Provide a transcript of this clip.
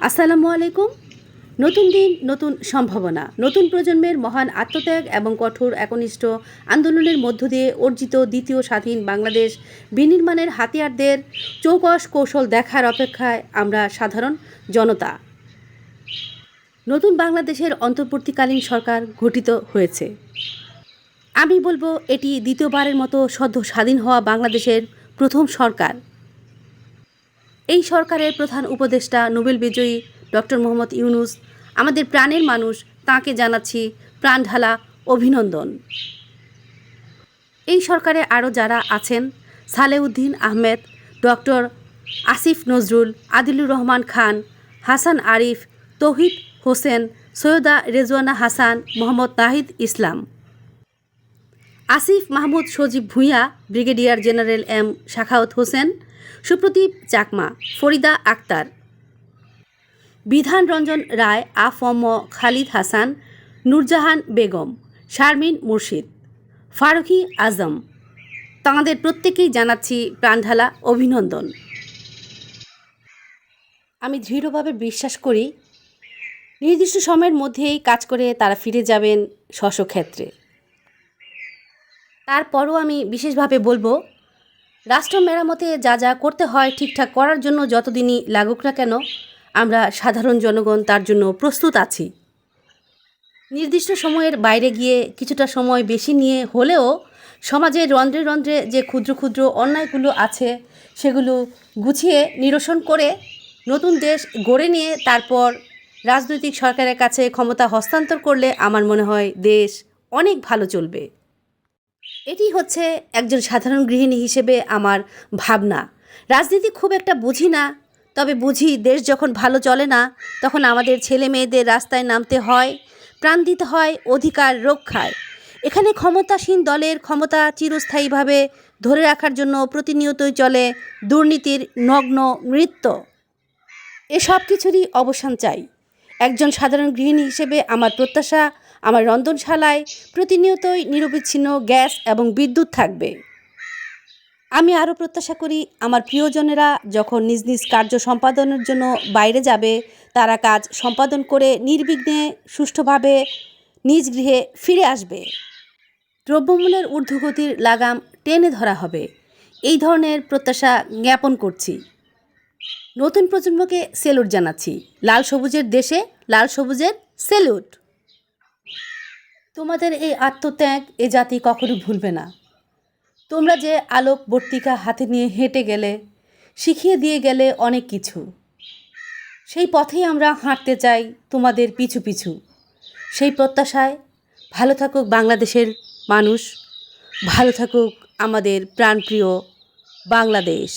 আসসালামু আলাইকুম। নতুন দিন, নতুন সম্ভাবনা। নতুন প্রজন্মের মহান আত্মত্যাগ এবং কঠোর একনিষ্ঠ আন্দোলনের মধ্য দিয়ে অর্জিত দ্বিতীয় স্বাধীন বাংলাদেশ বিনির্মাণের হাতিয়ারদের চৌকস কৌশল দেখার অপেক্ষায় আমরা সাধারণ জনতা। নতুন বাংলাদেশের অন্তর্বর্তীকালীন সরকার গঠিত হয়েছে। আমি বলব, এটি দ্বিতীয়বারের মতো সদ্য স্বাধীন হওয়া বাংলাদেশের প্রথম সরকার। এই সরকারের প্রধান উপদেষ্টা নোবেল বিজয়ী ডক্টর মোহাম্মদ ইউনুস, আমাদের প্রাণের মানুষ, তাকে জানাচ্ছি প্রাণঢালা অভিনন্দন। এই সরকারে আরও যারা আছেন, Salahuddin Ahmed, doctor Asif Nazrul, Adilur Rahman Khan, Hasan Arif, Touhid Hossain, Syeda Rizwana Hasan, Mohammad Tahid Islam. Asif Mahmud Sajib Bhuiyan, brigadier general M Sakhawat Hossain Supradip Chakma, Farida Akhter. Bidhan Ranjan Roy আফম Khalid Hasan, Nurjahan Begum, Sharmin মুর্শিদ, ফারুকি আজম। তাঁদের প্রত্যেকেই জানাচ্ছি প্রাণঢালা অভিনন্দন। আমি দৃঢ়ভাবে বিশ্বাস করি, নির্দিষ্ট সময়ের মধ্যেই কাজ করে তারা ফিরে যাবেন স্বস্বক্ষেত্রে তারপরও আমি বিশেষভাবে বলব রাষ্ট্র মেরামতে যা যা করতে হয় ঠিকঠাক করার জন্য যতদিনই লাগুক না কেন, আমরা সাধারণ জনগণ তার জন্য প্রস্তুত আছি। নির্দিষ্ট সময়ের বাইরে গিয়ে কিছুটা সময় বেশি নিয়ে হলেও সমাজের রন্ধ্রে রন্ধ্রে যে ক্ষুদ্র ক্ষুদ্র অন্যায়গুলো আছে, সেগুলো গুছিয়ে নিরসন করে নতুন দেশ গড়ে নিয়ে তারপর রাজনৈতিক সরকারের কাছে ক্ষমতা হস্তান্তর করলে আমার মনে হয় দেশ অনেক ভালো চলবে। এটি হচ্ছে একজন সাধারণ গৃহিণী হিসেবে আমার ভাবনা। রাজনীতি খুব একটা বুঝি না, তবে বুঝি দেশ যখন ভালো চলে না, তখন আমাদের ছেলে মেয়েদের রাস্তায় নামতে হয়, প্রাণ দিতে হয় অধিকার রক্ষায়। এখানে ক্ষমতাসীন দলের ক্ষমতা চিরস্থায়ীভাবে ধরে রাখার জন্য প্রতিনিয়তই চলে দুর্নীতির নগ্ন নৃত্য। এসব কিছুরই অবসান চাই। একজন সাধারণ গৃহিণী হিসেবে আমার প্রত্যাশা আমার রন্ধনশালায় প্রতিনিয়তই নিরবিচ্ছিন্ন গ্যাস এবং বিদ্যুৎ থাকবে। আমি আরও প্রত্যাশা করি, আমার প্রিয়জনেরা যখন নিজ নিজ কার্য সম্পাদনের জন্য বাইরে যাবে, তারা কাজ সম্পাদন করে নির্বিঘ্নে, সুষ্ঠুভাবে নিজ গৃহে ফিরে আসবে। দ্রব্যমূল্যের ঊর্ধ্বগতির লাগাম টেনে ধরা হবে। এই ধরনের প্রত্যাশা জ্ঞাপন করছি। নতুন প্রজন্মকে সেলুট জানাচ্ছি। লাল সবুজের দেশে লাল সবুজের সেলুট। তোমাদের এই আত্মত্যাগ এ জাতি কখনো ভুলবে না। তোমরা যে আলোক বর্তিকা হাতে নিয়ে হেঁটে গেলে, শিখিয়ে দিয়ে গেলে অনেক কিছু। সেই পথেই আমরা হাঁটতে চাই তোমাদের পিছু পিছু। সেই প্রত্যাশায়, ভালো থাকুক বাংলাদেশের মানুষ, ভালো থাকুক আমাদের প্রাণপ্রিয় বাংলাদেশ।